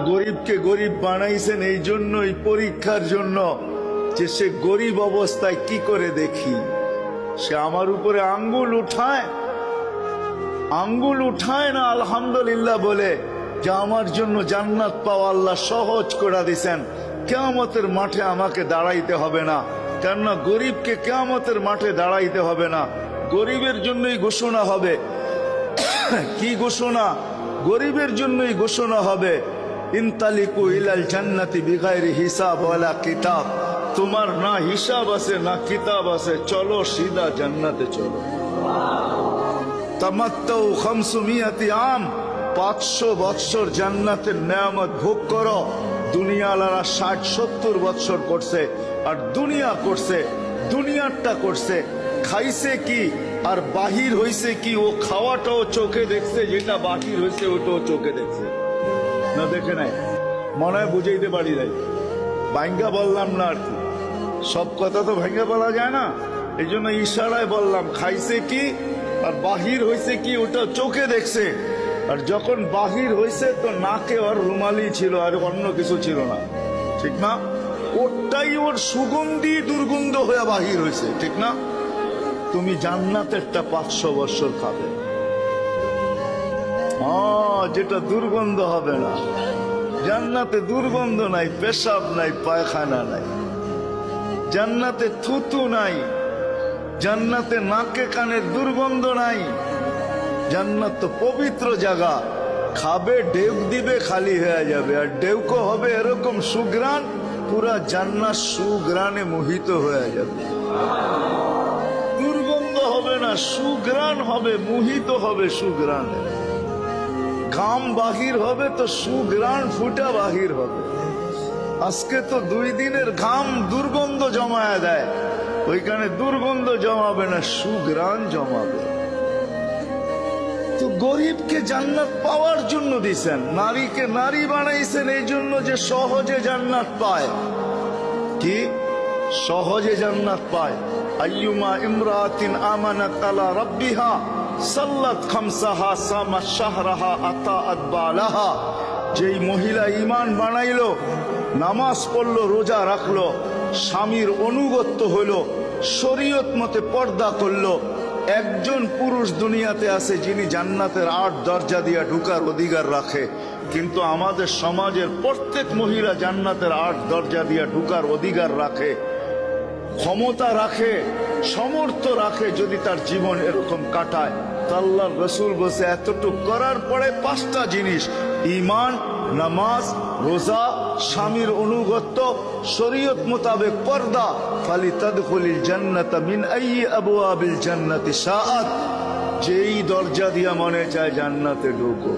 গরিবকে গরিব বানাইছেন এই জন্যই পরীক্ষার জন্য যে সে গরিব অবস্থায় কি করে দেখি? সে আমার উপরে আঙ্গুল উঠায়। আঙ্গুল উঠায় না, আলহামদুলিল্লাহ বলে, যে আমার জন্য জান্নাত পাওয়া আল্লাহ সহজ করে দিছেন। কেয়ামতের মাঠে আমাকে দাঁড়াইতে হবে না। কেননা গরিবকে কেয়ামতের মাঠে দাঁড়াইতে হবে না। গরিবের জন্যই ঘোষণা হবে। কি ঘোষণা? গরিবের জন্যই ঘোষণা হবে। ইনতালিকু ইলাল জান্নাতি বিগাইরি হিসাব ওয়ালা কিতাব। তোমার না হিসাব আছে, না কিতাব আছে, চলো সিধা জান্নাতে চলো। তামাত্তাউ খামসুমিয়াতি আম, পাঁচশো বৎসর জান্নাতের নেয়ামত ভোগ করো। দুনিয়ালারা ষাট, সত্তর বৎসর করছে, আর দুনিয়া করছে, দুনিয়ারটা করছে। খাইছে কি, আর বাহির হইছে কি, ও খাওয়াটাও চোখে দেখছে, যেটা বাহির হইছে ওটাও চোখে দেখছে। না দেখে নাই মনে হয় বুঝাইতে পারি নাই। ভাঙ্গা বললাম না আর কি। সব কথা তো ভেঙে বলা যায় না। এই জন্য ইশারায় বললাম, খাইছে কি আর বাহির হয়েছে কি ওটা চোখে দেখছে। আর যখন বাহির হয়েছে তো নাকে ওর রুমালি ছিল আর অন্য কিছু ছিল না। ঠিক না? ওটাই ওর সুগন্ধি দুর্গন্ধ হয়ে বাহির হয়েছে ঠিক না? তুমি জান্নাতেরটা পাঁচশো বছর খাবে। যেটা দুর্গন্ধ হবে না। জান্নাতে দুর্গন্ধ নাই, পেশাব নাই, পায়খানা নাই। জান্নাতে থুতু নাই, জান্নাতে নাকে কানের দুর্গন্ধ নাই। জান্নাত তো পবিত্র জায়গা। খাবে ডেউ দিবে, খালি হয়ে যাবে। আর ডেউকো হবে এরকম সুগ্রাণ পুরা জান্নাত সুগ্রাণে মোহিত হয়ে যাবে। দুর্গন্ধ হবে না সুগ্রাণ হবে, মোহিত হবে সুগ্রাণে ঘাম বাহির হবে তো সুগ্রাণ ফুটা বাহির হবে। আজকে তো দুই দিনের ঘাম দুর্গন্ধ জমায়া দেয়। ওইখানে দুর্গন্ধ জমাবে না সুগ্রাণ জমাবে। তো গরিবকে জান্নাত পাওয়ার জন্য দিছেন, নারীকে নারী বানাইছেন এই জন্য যে সহজে জান্নাত পায়। কি? সহজে জান্নাত পায়। আইয়ুমা ইমরাতিন আমানাত আলা রাব্বিহা। সাল্লাত খামসাহা সামা শাহরাহা আতাআত বালাহা যেই মহিলা ঈমান বানাইলো, নামাজ পড়ল, রোজা রাখল, স্বামীর অনুগত্য হলো শরীয়ত মতে পর্দা করল, একজন পুরুষ দুনিয়াতে আছে যিনি জান্নাতের আট দরজা দিয়া ঢুকার অধিকার রাখে। কিন্তু আমাদের সমাজের প্রত্যেক মহিলা জান্নাতের আট দরজা দিয়া ঢুকার অধিকার রাখে। ক্ষমতা রাখে সমর্থ রাখে যদি তার জীবন এরকম কাটায়। তাল্লাহ রসুল বসে এতটুক করার পরে পাঁচটা জিনিস ইমান নামাজ, রোজা, স্বামীর অনুগত্য, শরীয়ত মোতাবেক পর্দা ফালি তদখলিল জান্নাত মিন আই আবু জান্নাতি সাআত যেই দরজা দিয়া মনে চায় জান্নাতে ঢুকো